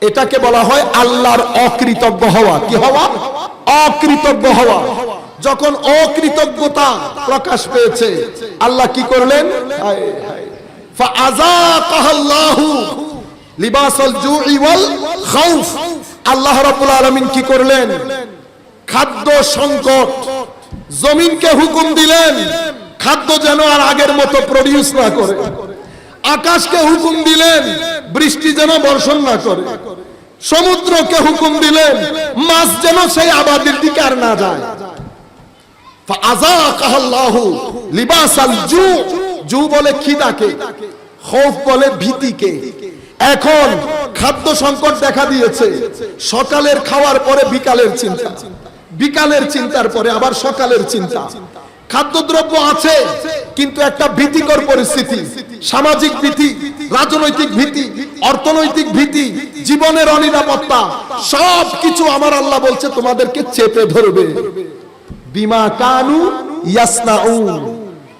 এটাকে বলা হয় আল্লাহর অকৃতজ্ঞ হওয়া। কি হওয়া? অকৃতজ্ঞ হওয়া। যখন অকৃতজ্ঞতা প্রকাশ পেয়েছে, আল্লাহ কি করলেন? আল্লাহ রাব্বুল আলামিন কি করলেন? খাদ্য সংকট জমিনকে হুকুম দিলেন। খাদ্য যেন আর আগের মতো প্রডিউস না করে। আকাশকে হুকুম দিলেন, বৃষ্টি যেন বর্ষণ না করে। সমুদ্রকে হুকুম দিলেন, মাছ যেন সেই আবাদের দিকে আর না যায়। জু। বলে খিদাকে বলে ভীতিকে। এখন খাদ্য সংকট দেখা দিয়েছে। সকালের খাওয়ার পরে বিকালের চিন্তা। বিকালের চিন্তার পরে আবার সকালের চিন্তা। খাদ্যদ্রব্য আছে, কিন্তু একটা ভীতিকর পরিস্থিতি। সামাজিক ভীতি, রাজনৈতিক ভীতি, অর্থনৈতিক ভীতি, জীবনের অনিরাপত্তা সব কিছু আমার আল্লাহ বলছে তোমাদেরকে চেপে ধরবে। বিমা কানু ইয়াসনাউন।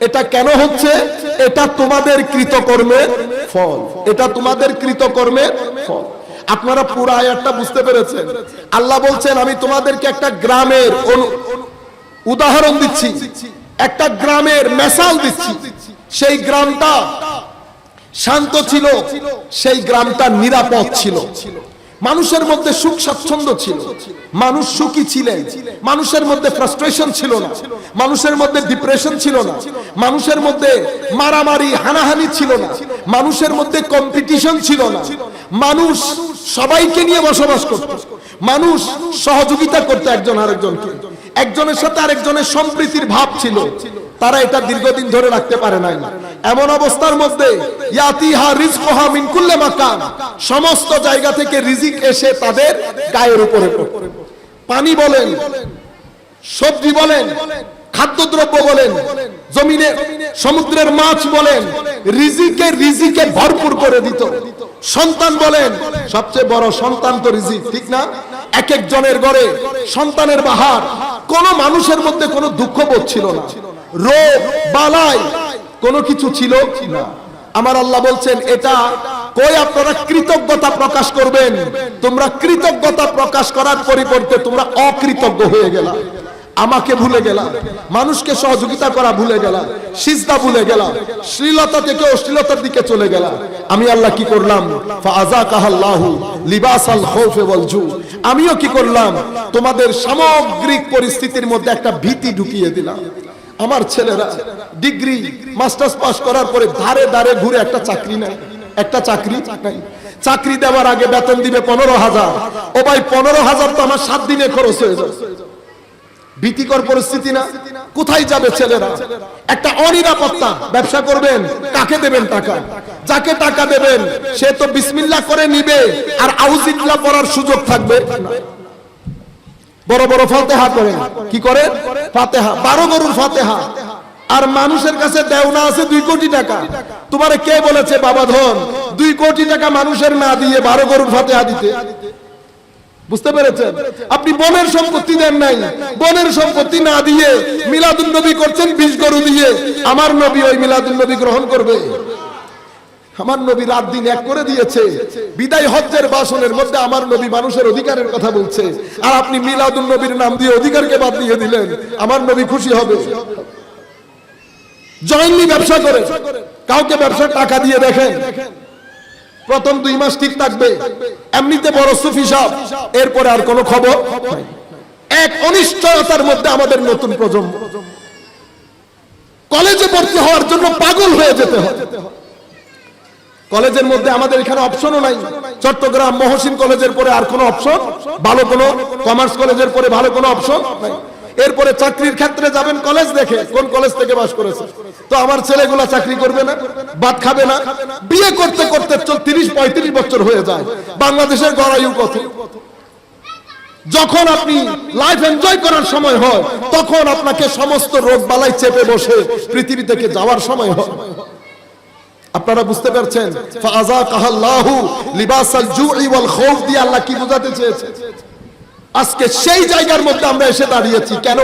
এটা কেন হচ্ছে? এটা তোমাদের কৃতকর্মের ফল। এটা তোমাদের কৃতকর্মের ফল। আপনারা পুরো আয়াতটা বুঝতে পেরেছেন। আল্লাহ বলছেন, আমি তোমাদেরকে একটা গ্রামের উদাহরণ দিচ্ছি। একটা গ্রামের মেসাল দিচ্ছি। সেই গ্রামটা শান্ত ছিল, সেই গ্রামটা নিরাপদ ছিল। মানুষের মধ্যে সুখ, স্বাচ্ছন্দ্য ছিল। মানুষ সুখী ছিলেন। মানুষের মধ্যে ফ্রাস্ট্রেশন ছিল না। মানুষের মধ্যে ডিপ্রেশন ছিল না। মানুষের মধ্যে মারামারি, হানাহানি ছিল না। মানুষের মধ্যে কম্পিটিশন ছিল না। মানুষ সবাইকে নিয়ে বসবাস করত। মানুষ সহযোগিতা করতে একজন আরেকজনকে। একজনের সাথে আরেকজনের সম্প্রীতির ভাব ছিল। তারা এটা দীর্ঘদিন ধরে রাখতে পারে নাই। এমন অবস্থার মধ্যে সমস্ত জায়গা থেকে রিজিক এসে তাদের গায়ের উপরে পানি বলেন, সবজি বলেন, খাদ্যদ্রব্য বলেন, জমিনে সমুদ্রের মাছ বলেন, রিজিকে রিজিকে ভরপুর করে দিত। সন্তান বলেন, সবচেয়ে বড় সন্তান তো রিজিক, ঠিক না? এক এক জনের ঘরে সন্তানের বাহার, কোন মানুষের মধ্যে কোনো দুঃখ বোধ ছিল না। রোগ, বালাই, কোনো কিছু ছিল না। আমার আল্লাহ বলছেন, এটা কই আপনারা কৃতজ্ঞতা প্রকাশ করবেন? তোমরা কৃতজ্ঞতা প্রকাশ করার পরিবর্তে তোমরা অকৃতজ্ঞ হয়ে গেলা। আমাকে ভুলে গেলা। মানুষকে সহযোগিতা করা ভুলে গেলা। সিজদা ভুলে গেলা। শ্লীলতা থেকে অশ্লীলতার দিকে চলে গেলা। আমি আল্লাহ কি করলাম? লিবাসাল খাউফি ওয়াল জু। আমিও কি করলাম? তোমাদের সামগ্রিক পরিস্থিতির মধ্যে একটা ভীতি ঢুকিয়ে দিলাম। আমার ছেলেরা ডিগ্রি মাস্টার্স পাস করার পরে ধারে ধারে ঘুরে একটা চাকরি নাই একটা চাকরি নাই চাকরি দেওয়ার আগে বেতন দিবে পনেরো হাজার। ও ভাই পনেরো হাজার তো আমার সাত দিনে খরচ হয়ে যাবে ভীতিকর পরিস্থিতি না? কোথায় যাবে ছেলেরা? একটা অনিরাপত্তা ব্যবসা করবেন, কাকে দেবেন টাকা? যাকে টাকা দেবেন, সে তো বিসমিল্লাহ করে নিবে আর আউজিল্লাহ পড়ার সুযোগ থাকবে। বড় বড় ফাতেহা করেন কি করে? ফাতেহা, বারো গরুর ফাতেহা। আর মানুষের কাছে দেওনা আছে দুই কোটি টাকা। তোমারে কে বলেছে, বাবা ধন? দুই কোটি টাকা মানুষের না দিয়ে বারো গরুর ফাতেহা দিতে। বুঝতে পেরেছেন? আপনি বনের সম্পত্তি দেন নাই। বনের সম্পত্তি না দিয়ে মিলাদুল নবী করছেন বিশ গরু দিয়ে। আমার নবী ওই মিলাদুল নবী গ্রহণ করবে। আমার নবী রাত দিন এক করে দিয়েছে। বিদায় হজ্জের বাসনের মধ্যে আমার নবী মানুষের অধিকারের কথা বলছে। আর আপনি মিলাদুল নবীর নাম দিয়ে অধিকারকে বাদ দিয়ে দিলেন। আমার নবী খুশি হবে। জয়েন্টলি ব্যবসা করে কাউকে ব্যবসা টাকা দিয়ে দেখেন। প্রথম দুই মাস ঠিক থাকবে। এমনিতে বড় সুফি সাহ এরপরে আর কোনো খবর? এক অনিশ্চয়তার মধ্যে আমাদের নতুন প্রজন্ম। কলেজে ভর্তি হওয়ার জন্য পাগল হয়ে যেতে হয়। কলেজের মধ্যে আমাদের এখানে অপশনও নাই। চট্টগ্রাম মহসিন কলেজের পরে আর কোনো অপশন? ভালো কোনো? কমার্স কলেজের পরে ভালো কোনো অপশন? নাই এরপরে চাকরির ক্ষেত্রে যাবেন কলেজ দেখে, কোন কলেজ থেকে পাস করেছে। তো আমার ছেলেগুলা চাকরি করবে না, ভাত খাবে না। বিয়ে করতে করতে তিরিশ, পঁয়ত্রিশ বছর হয়ে যায়। বাংলাদেশের গড়াইউ কত যখন আপনি লাইফ এনজয় করার সময় হয়, তখন আপনাকে সমস্ত রোগ বালাই চেপে বসে পৃথিবী থেকে যাওয়ার সময় হয়। আপনারা বুঝতে পারছেন? ফাযাকাহাল্লাহু লিবাসাল জুই ওয়াল খাউফ দিয়ে আল্লাহ কি বোঝাতে চেয়েছে? আজকে সেই জায়গার মধ্যে আমরা এসে দাঁড়িয়েছি। কেন?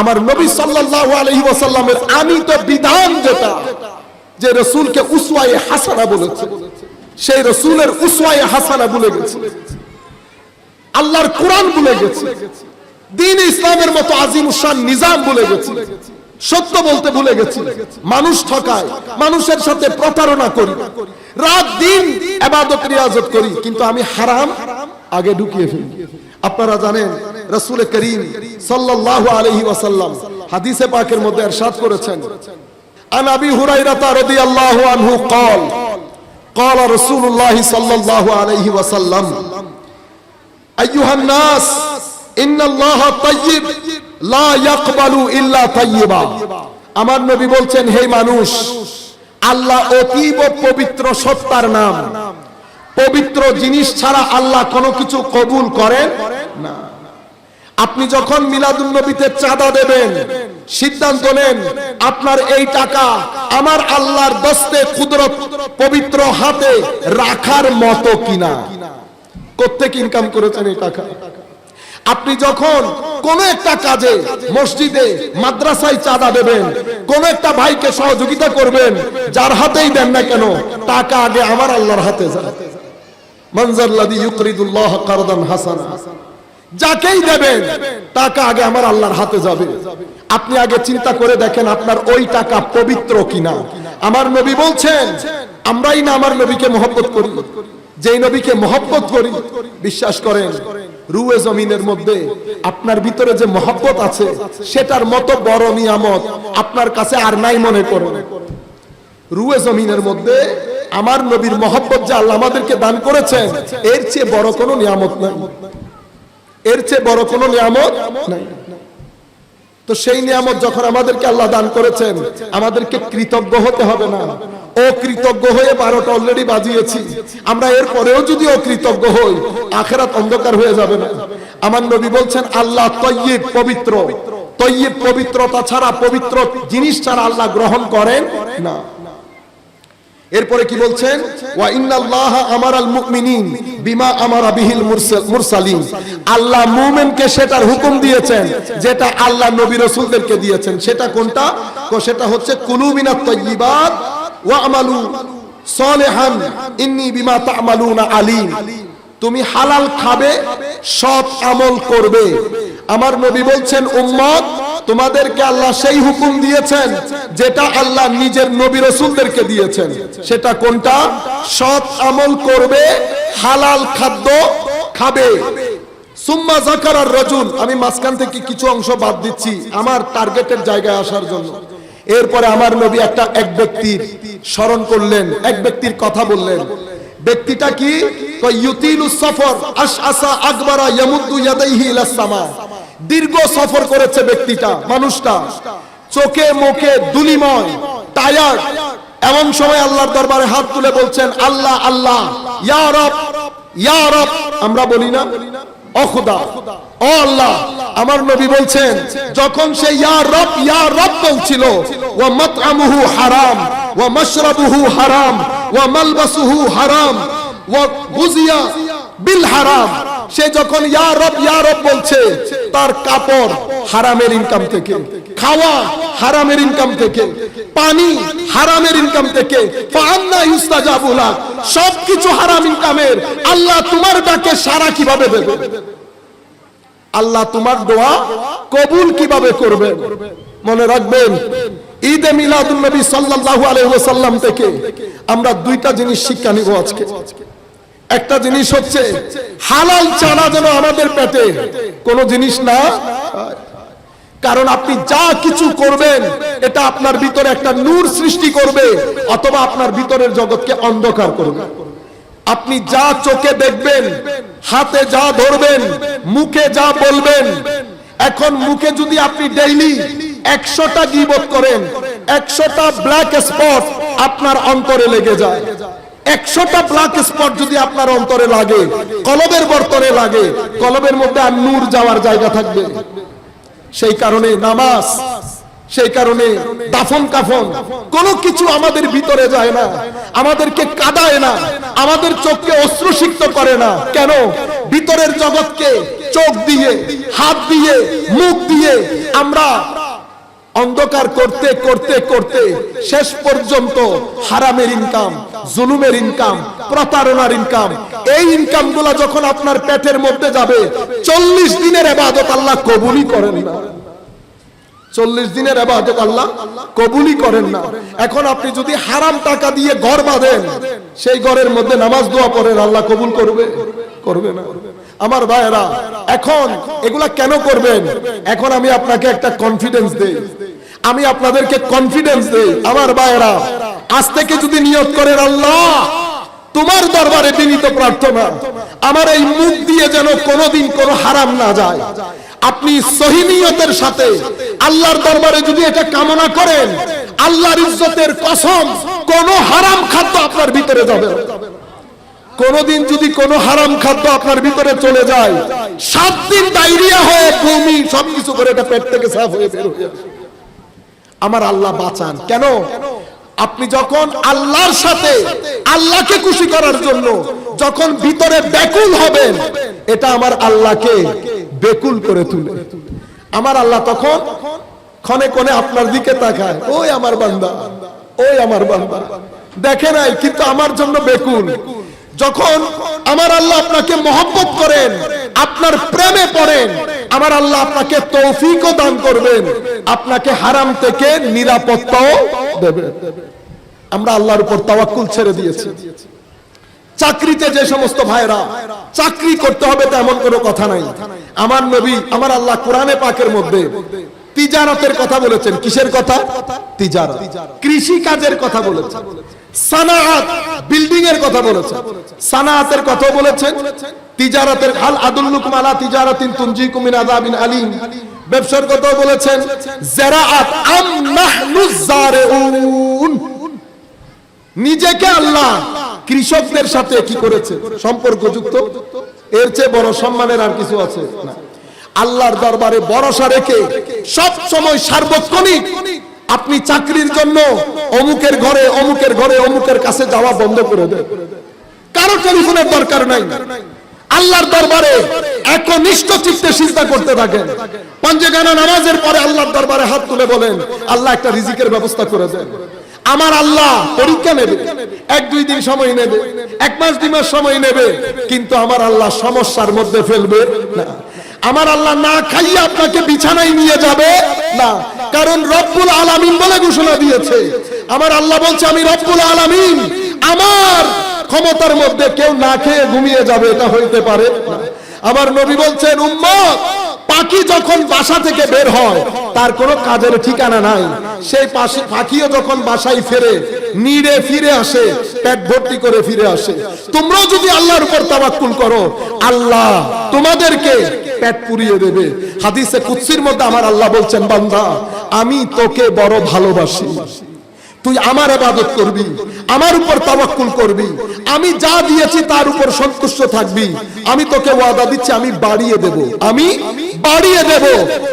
আমার নবী সাল্লাল্লাহু আলাইহি ওয়াসাল্লামের আনিত বিধান যেটা, যে রসুলকে উসওয়ায়ে হাসানা বলেছে। সেই রসুলের উসওয়ায়ে হাসানা ভুলে গেছে। আল্লাহর কোরআন ভুলে গেছে। দিন ইসলামের মতো আজিম উসান নিজাম ভুলে গেছে। সত্য বলতে ভুলে গেছি। মানুষ ঠকায়, মানুষের সাথে প্রতারণা করি। রাত, দিন এবাদত, রিয়াজত করি। কিন্তু আমি হারাম আগে ঢুকিয়ে ফেলি আপনারা জানেন রসুল করিম সাল্লাল্লাহু আলাইহি ওয়াসাল্লাম হাদিসে পাকের মধ্যে ارشاد করেছেন আন আবি হুরাইরা রাদিয়াল্লাহু আনহু قال قال رسول الله صلى الله عليه وسلم أيها الناس إن الله طيب لا يقبل إلا طيبا আমার নবী বলছেন হে মানুষ আল্লাহ অতীব পবিত্র সত্তার নাম পবিত্র জিনিস ছাড়া আল্লাহ কোনো কিছু কবুল করেন? না। আপনি যখন মিলাদুল নবীতে চাঁদা দেবেন, সিদ্ধান্ত নেন, আপনার এই টাকা আমার আল্লাহর দস্তে কুদরত পবিত্র হাতে রাখার মতো কিনা। কোত্থেকে ইনকাম করেছেন এই টাকা? আপনি যখন কোন একটা কাজে, মসজিদে, মাদ্রাসায় চাঁদা দেবেন, কোন একটা ভাইকে সহযোগিতা করবেন, যার হাতেই দেন না কেন, টাকা আগে আমার আল্লাহর হাতে যায়। যাকেই দেবেন, টাকা আগে আমার আল্লাহর হাতে যাবে। আপনি আগে চিন্তা করে দেখেন আপনার ওই টাকা পবিত্র কিনা। আমার নবী বলছেন, আমরাই না আমার নবীকে মহব্বত করি। যেই নবীকে মহব্বত করি, বিশ্বাস করেন, রুয়ে জমিনের মধ্যে আপনার ভিতরে যে মহব্বত আছে, সেটার মতো বড় নিয়ামত আপনার কাছে আর নাই মনে করুন। রুয়ে জমিনের মধ্যে আমার নবীর মহব্বত যে আল্লাহ আমাদেরকে দান করেছেন, এর চেয়ে বড় কোনো নিয়ামত নাই। এর চেয়ে বড় কোনো নিয়ামত নাই। তো সেই নিয়ামত যখন আমাদেরকে আল্লাহ দান করেছেন, আমাদেরকে কৃতজ্ঞ হতে হবে না। ও কৃতজ্ঞ হয়ে বারোটা অলরেডি বাজিয়েছি। আমরা এর পরেও যদি অকৃতজ্ঞ হই, আখেরাত অন্ধকার হয়ে যাবে না। আমার নবী বলছেন, আল্লাহ তৈয়ব পবিত্র। তৈয়ব পবিত্রতা ছাড়া, পবিত্র জিনিস ছাড়া আল্লাহ গ্রহণ করেন না। এরপরে কি বলছেন? ওয়া ইন্নাল্লাহ আমারাল মুমিনিন বিমা আমারা বিহিল মুরসালিন। আল্লাহ মুমিনকে সেটার হুকুম দিয়েছেন, যেটা আল্লাহ নবী রাসূলদেরকে দিয়েছেন। সেটা কোনটা? তো সেটা হচ্ছে কুলু মিনাত তাইয়িবাত ওয়া আমালু সালিহান ইন্নী বিমা তা'মালুনা আলিম। তুমি হালাল খাবে, সৎ আমল করবে। আমার নবী বলছেন, উম্মত তোমাদেরকে আল্লাহ সেই হুকুম দিয়েছেন যেটা আল্লাহ নিজের নবী রসুলদেরকে দিয়েছেন। সেটা কোনটা? সৎ আমল করবে, হালাল খাদ্য খাবে। সুম্মা আমি মাঝখান থেকে কিছু অংশ বাদ দিচ্ছি আমার টার্গেটের জায়গায় আসার জন্য। এরপরে আমার নবী একটা এক ব্যক্তির স্মরণ করলেন, এক ব্যক্তির কথা বললেন। ব্যক্তিটা কি? ইউতিলু সফর আকবারা ইয়ামুদ্দু ইয়াদাইহি সামা। দীর্ঘ সফর করেছে ব্যক্তিটা, মানুষটা। চোখে মুখে দুলিময় টায়ার্ড এমন সময় আল্লাহর দরবারে হাত তুলে বলছেন, আল্লাহ আল্লাহ আমরা বলি না ও খুদা ও আল্লাহ। আমার নবী বলছেন, যখন সে ইয়া রব ইয়া রব বলছিল হারাম হারাম মালবাসুহু হারাম বিল হারাম। সে যখন ইয়া রব ইয়া রব বলছে, তার কাপড় হারামের ইনকাম থেকে, খাওয়া হারামের ইনকাম থেকে, পানি হারামের ইনকাম থেকে সবকিছু হারাম ইনকামের আল্লাহ তোমার ডাকে সারা কীভাবে দেবে? আল্লাহ তোমার দোয়া কবুল কীভাবে করবে? মনে রাখবেন, ঈদে মিলাদুল নবী সাল্লাল্লাহু আলাইহি ওয়াসাল্লাম থেকে আমরা দুইটা জিনিস শিক্ষা নিব আজকে। একটা জিনিস হচ্ছে, হালাল চানা যেন আমাদের পেটে, কোনো জিনিস না কারণ আপনি যা কিছু করবেন, এটা আপনার ভিতরে একটা নূর সৃষ্টি করবে, অথবা আপনার ভিতরের জগৎকে অন্ধকার করবে। আপনি যা চোখে দেখবেন, হাতে যা ধরবেন, মুখে যা বলবেন, এখন মুখে যদি আপনি ডেইলি একশোটা গিবত করেন, একশোটা ব্ল্যাক স্পট আপনার অন্তরে লেগে যায়। একশোটা ব্ল্যাক স্পট যদি আপনার অন্তরে লাগে, কলবের বর্তনে লাগে, কলবের মধ্যে আর নূর যাওয়ার জায়গা থাকবে। সেই কারণে নামাজ, সেই কারণে দাফন কাফন, কোনো কিছু আমাদের ভিতরে যায় না, আমাদেরকে কাদায় না, আমাদের চোখকে অশ্রুসিক্ত করে না। কেন? ভিতরের জগৎকে চোখ দিয়ে, হাত দিয়ে, মুখ দিয়ে আমরা অন্ধকার করতে করতে করতে শেষ পর্যন্ত হারামের ইনকাম জুলুমের ইনকাম প্রতারণার ইনকাম এই ইনকামগুলা যখন আপনার পেটের মধ্যে যাবে, চল্লিশ দিনের এবাদত আল্লাহ কবুলই করেন না। চল্লিশ দিনের আবাদত আল্লাহ কবুলই করেন না। এখন আপনি যদি হারাম টাকা দিয়ে ঘর বাঁধেন, সেই ঘরের মধ্যে নামাজ দোয়া পড়েন, আল্লাহ কবুল করবে? করবে না। আমার ভাইয়েরা, এখন এগুলা কেন করবেন? এখন আমি আপনাকে একটা কনফিডেন্স দেই। আমি আপনাদেরকে কনফিডেন্স দেই, আমার ভাইয়েরা, আজ থেকে যদি নিয়ত করেন আল্লাহ, তোমার দরবারে বিনীত প্রার্থনা, আমার এই মুখ দিয়ে যেন কোনোদিন কোনো হারাম না যায় আপনি সহিনিয়তের সাথে আল্লাহর দরবারে যদি এটা কামনা করেন, আল্লাহর ইজ্জতের কসম, কোন হারাম খাদ্য আপনার ভিতরে যাবে কোনদিন যদি কোনো হারাম খাদ্য আপনার ভিতরে চলে যায়, সাত দিন ডায়রিয়া হয়ে বমি, সবকিছু করে এটা পেট থেকে সাফ হয়ে বের হয়ে আসে। আমার আল্লাহ বাঁচান। কেন? আপনি যখন আল্লাহর সাথে আল্লাহকে খুশি করার জন্য যখন ভিতরে ব্যাকুল হবেন, এটা আমার আল্লাহকে বেকুল করে তুলে। আমার আল্লাহ তখন ক্ষণে ক্ষণে আপনার দিকে তাকায়। ওই আমার বান্দা, ওই আমার বান্দা। দেখে নাই, কিন্তু আমার জন্য বেকুল যখন আমার আল্লাহ আপনাকে মহব্বত করেন, আপনার প্রেমে পড়েন, আমার আল্লাহ আপনাকে তৌফিকও দান করবেন, আপনাকে হারাম থেকে নিরাপত্তাও দেবেন আমরা আল্লাহর উপর তাওয়াক্কুল ছেড়ে দিয়েছি। চাকরিতে যে সমস্ত ভাইরা চাকরি করতে হবে তেমন কোনো কথা নাই। আমার নবী, আমার আল্লাহ কোরআনে পাকের মধ্যে তিজারতের কথা বলেছেন। কিসের কথা? তিজারত। কৃষি কাজের কথা বলেছেন। সানাআত বিল্ডিং এর কথা বলেছেন। সানাআতের কথা বলেছেন। তিজারতের হাল আদুল্লুকুম আলা তিজারাতিন তুনজিকুম মিন আযাবিন আলিম। ব্যবসার কথা বলেছেন। জারাআত আম নাহনুজ জারিউন। নিজেকে আল্লাহ কৃষকদের সাথে কি করেছে? সম্পর্ক যুক্ত এর চেয়ে বড় সম্মানের আর কিছু আছে? না। আল্লাহর দরবারে ভরসা রেখে সব সময় সার্বক্ষণিক আপনি চাকরির জন্য অমুকের ঘরে অমুকের ঘরে, অমুকের কাছে যাওয়া বন্ধ করে দেন। কারও টেলিফোনের দরকার নাই। আল্লাহর দরবারে একনিষ্ঠ চিত্তে চিন্তা করতে থাকেন। পঞ্চগানা নামাজের পরে আল্লাহর দরবারে হাত তুলে বলেন, আল্লাহ একটা রিজিকের ব্যবস্থা করে দেন। আমার আল্লাহ পরীক্ষা নেবে, এক দুই দিন সময় নেবে, এক মাস, দুই মাস সময় নেবে, কিন্তু আমার আল্লাহ সমস্যার মধ্যে ফেলবে না। আমার আল্লাহ না খাইয়ে আপনাকে বিছানায় নিয়ে যাবে? না। কারণ রব্বুল আলামিন বলে ঘোষণা দিয়েছে। আমার আল্লাহ বলছে, আমি রব্বুল আলামিন, আমার ক্ষমতার মধ্যে কেউ না খেয়ে ঘুমিয়ে যাবে, এটা হইতে পারে আমার নবী বলছেন, উম্মত, পাখি যখন বাসা থেকে বের হয়, তার কোনো কাজের ঠিকানা নাই। সেই পাখিও যখন বাসায় ফেরে, নিড়ে ফিরে আসে, পেট ভর্তি করে ফিরে আসে। তোমরাও যদি আল্লাহর উপর তাওয়াক্কুল করো, আল্লাহ তোমাদেরকে পেট পুরিয়ে দেবে। হাদিসে কুৎসির মধ্যে আমার আল্লাহ বলছেন বান্দা আমি তোকে বড় ভালোবাসি। তুই আমার ইবাদত করবি, আমার উপর তাওয়াক্কুল করবি, আমি যা দিয়েছি তার উপর সন্তুষ্ট থাকবি, আমি তোকে ওয়াদা দিচ্ছি, আমি বাড়িয়ে দেব, আমি বাড়িয়ে দেব।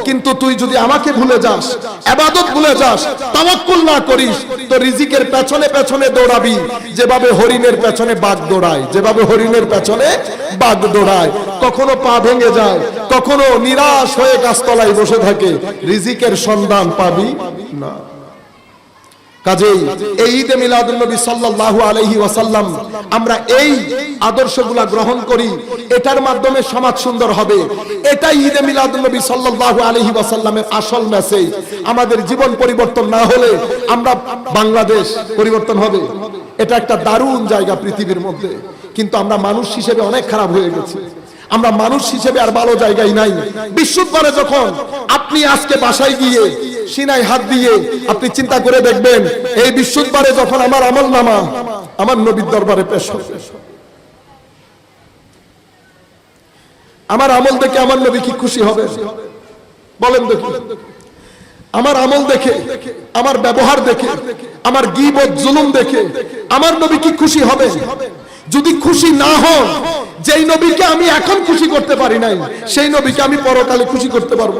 কিন্তু তুই যদি আমাকে ভুলে যাস ইবাদত ভুলে যাস, তাওয়াক্কুল না করিস, তো রিজিকের পেছনে পেছনে দৌড়াবি, যেভাবে হরিণের পেছনে বাঘ দৌড়ায়, যেভাবে হরিণের পেছনে বাঘ দৌড়ায়। কখনো পা ভেঙে যায়, কখনো নিরাশ হয়ে গাছতলায় বসে থাকে, রিজিকের সন্ধান পাবি না। কাজেই এই ঈদে মিলাদুল নবী সাল্লাল্লাহু আলাইহি ওয়াসাল্লাম আমরা এই আদর্শগুলা গ্রহণ করি, এটার মাধ্যমে সমাজ সুন্দর হবে। এটাই ঈদে মিলাদুল নবী সাল্লাল্লাহু আলাইহি ওয়াসাল্লামের আসল মেসেজ আমাদের জীবন পরিবর্তন না হলে আমরা বাংলাদেশ পরিবর্তন হবে। এটা একটা দারুণ জায়গা পৃথিবীর মধ্যে। কিন্তু আমরা মানুষ হিসেবে অনেক খারাপ হয়ে গেছি। আমরা মানুষ হিসেবে আর ভালো জায়গায় নাই। বিশুদ্ধবারে যখন আপনি আজকে বাসায় গিয়ে সিনাই হাত দিয়ে আপনি চিন্তা করে দেখবেন, এই বিশুদ্ধবারে যখন আমার আমল নামা আমার নবীর দরবারে পেশ হবে। আমার আমল দেখে আমার নবী কি খুশি হবে? বলেন দেখি। আমার আমল দেখে, আমার ব্যবহার দেখে, আমার গিবত জুলুম দেখে আমার নবী কি খুশি হবে? যদি খুশি না হন যেই নবীকে আমি এখন খুশি করতে পারি নাই, সেই নবীকে আমি পরকালে খুশি করতে পারব।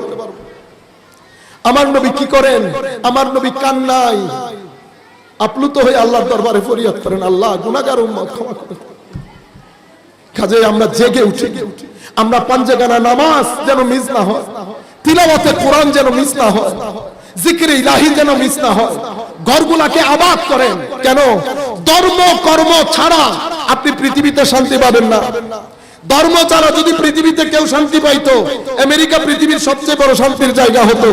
আমার নবী কি করেন? আমার নবী কান্নাই আপ্লুত হয়ে আল্লাহর দরবারে ফরিয়াদ করেন, আল্লাহ, গুনাহগার উম্মত, ক্ষমা করে কাজে আমরা জেগে উঠি। আমরা পাঞ্জেগানা নামাজ যেন মিস না হয়, তিলাওয়াতে কোরআন যেন মিস না হয়, জিকির ইলাহি যেন মিস না হয় ঘরগুলাকে আবাদ করেন। কেন? ধর্ম, কর্ম ছাড়া আপনি পৃথিবীতে শান্তি পাবেন না। ধর্ম ছাড়া যদি পৃথিবীতে কেউ শান্তি পাইতো, আমেরিকা পৃথিবীর সবচেয়ে বড় শান্তির জায়গা হতো।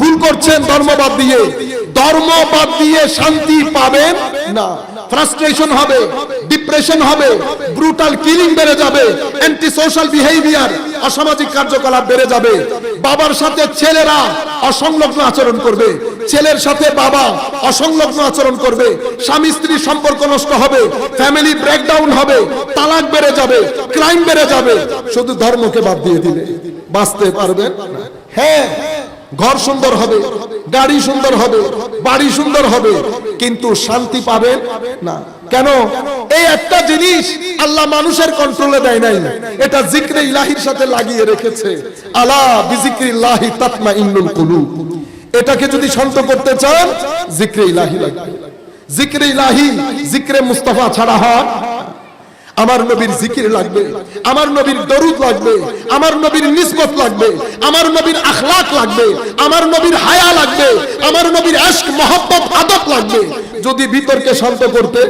ভুল করছেন ধর্মবাদ দিয়ে। ধর্মবাদ দিয়ে শান্তি পাবেন না। ফ্রাস্ট্রেশন হবে, ডিপ্রেশন হবে, ব্রুটাল কিলিং বেড়ে যাবে অ্যান্টি সোশ্যাল বিহেভিয়ার, অসামাজিক কার্যকলাপ বেড়ে যাবে। বাবার সাথে ছেলেরা অসংলগ্ন আচরণ করবে। ছেলের সাথে বাবা অসংলগ্ন আচরণ করবে, স্বামী স্ত্রীর সম্পর্ক নষ্ট হবে ফ্যামিলি ব্রেকডাউন হবে, তালাক বেড়ে যাবে ক্রাইম বেড়ে যাবে, শুধু ধর্মকে বাদ দিয়ে দিলে। বাঁচতে পারবেন হ্যাঁ ঘর সুন্দর হবে, গাড়ি সুন্দর হবে, বাড়ি সুন্দর হবে, কিন্তু শান্তি পাবেন না। কেন? এই একটা জিনিস আল্লাহ মানুষের কন্ট্রোলে দেয় নাই। এটা জিক্রে ইলাহির সাথে লাগিয়ে রেখেছে। আলা বিজিক্রিল্লাহি তাতমা ইন্নুল কুলুব। এটাকে যদি শান্ত করতে চান, জিক্রে ইলাহি লাগবে। জিক্রে ইলাহি, জিক্রে মুস্তাফা ছাড়া হয়। আমার নবীর জিকির লাগবে, আমার নবীর দরুদ লাগবে, আমার নবীর নিসবত লাগবে, আমার নবীর আখলাক লাগবে, আমার নবীর হায়া লাগবে, আমার নবীর আশক মহব্বত, আদব লাগবে। যদি বিতর্কে শান্ত করতে।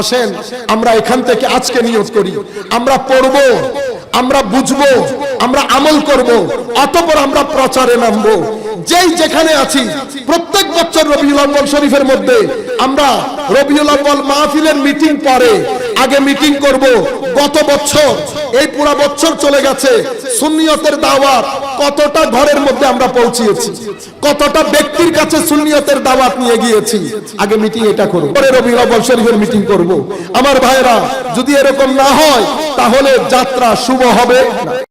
আসেন, আমরা এখান থেকে আজকে নিয়োগ করি। আমরা পড়ব, আমরা বুঝব আমরা আমল করব, অতপর আমরা প্রচারে নামবো। যেই যেখানে আছি, প্রত্যেক বছর রবিউল আব্বাল শরীফের মধ্যে আমরা রবিউল আব্বাল মাহফিলের মিটিং পরে আগে মিটিং করব। গত বছর, এই পুরো বছর চলে গেছে, সুন্নিয়তের দাওয়াত কতটা ঘরের মধ্যে আমরা পৌঁছিয়েছি, কতটা ব্যক্তির কাছে সুন্নিয়তের দাওয়াত নিয়ে গিয়েছি, আগে মিটিং এটা করব। পরে রবিউল আব্বাল শরীফের মিটিং করব। আমার ভাইরা যদি এরকম না হয়, তাহলে যাত্রা শুভ হবে না।